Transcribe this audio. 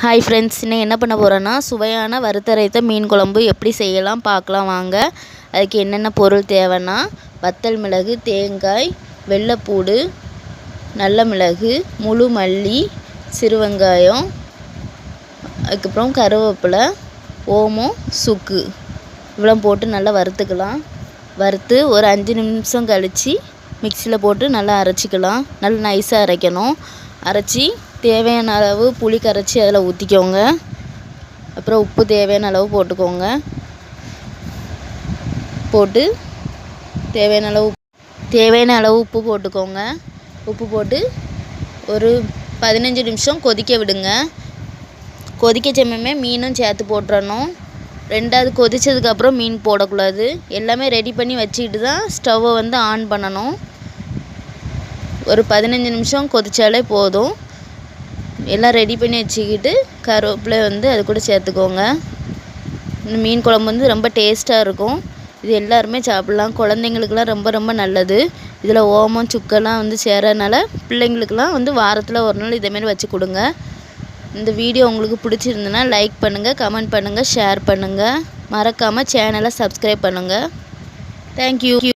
Hi friends இன்னும் என்ன பண்ண போகிறேன்னா சுவையான வறுத்தரைத்த மீன் குழம்பு எப்படி செய்யலாம் பார்க்கலாம் வாங்க. அதுக்கு என்னென்ன பொருள் தேவைன்னா வத்தல் மிளகு தேங்காய் வெள்ளைப்பூடு நல்ல மிளகு முழு மல்லி சிறு வெங்காயம் அதுக்கப்புறம் கருவேப்பிலை ஓமம் சுக்கு. இவ்வளோ போட்டு நல்லா வறுத்துக்கலாம். வறுத்து ஒரு அஞ்சு நிமிஷம் கழித்து மிக்சியில் போட்டு நல்லா அரைச்சிக்கலாம். நல்லா நைஸாக அரைக்கணும். அரைச்சி தேவையான அளவு புளி கரைச்சி அதில் ஊற்றிக்கோங்க அப்புறம் உப்பு தேவையான அளவு போட்டுக்கோங்க. போட்டு தேவையான அளவு தேவையான அளவு உப்பு போட்டுக்கோங்க. உப்பு போட்டு ஒரு பதினஞ்சு நிமிஷம் கொதிக்க விடுங்க. கொதிக்க சமயமே மீனும் சேர்த்து போட்டுறணும். ரெண்டாவது கொதித்ததுக்கப்புறம் மீன் போடக்கூடாது. எல்லாமே ரெடி பண்ணி வச்சுக்கிட்டு தான் ஸ்டவ்வை வந்து ஆன் பண்ணணும். ஒரு பதினஞ்சு நிமிஷம் கொதித்தாலே போதும். எல்லாம் ரெடி பண்ணி வச்சுக்கிட்டு கருவேப்பிலை வந்து அது கூட சேர்த்துக்கோங்க. இந்த மீன் குழம்பு வந்து ரொம்ப டேஸ்ட்டாக இருக்கும். இது எல்லாருமே சாப்பிட்லாம். குழந்தைங்களுக்குலாம் ரொம்ப ரொம்ப நல்லது. இதில் ஓமம் சுக்கெல்லாம் வந்து சேரனால பிள்ளைங்களுக்குலாம் வந்து வாரத்தில் ஒரு நாள் இதேமாரி வச்சு கொடுங்க. இந்த வீடியோ உங்களுக்கு பிடிச்சிருந்துன்னா லைக் பண்ணுங்கள் கமெண்ட் பண்ணுங்கள் ஷேர் பண்ணுங்கள் மறக்காமல் சேனலை சப்ஸ்கிரைப் பண்ணுங்கள் தேங்க்யூ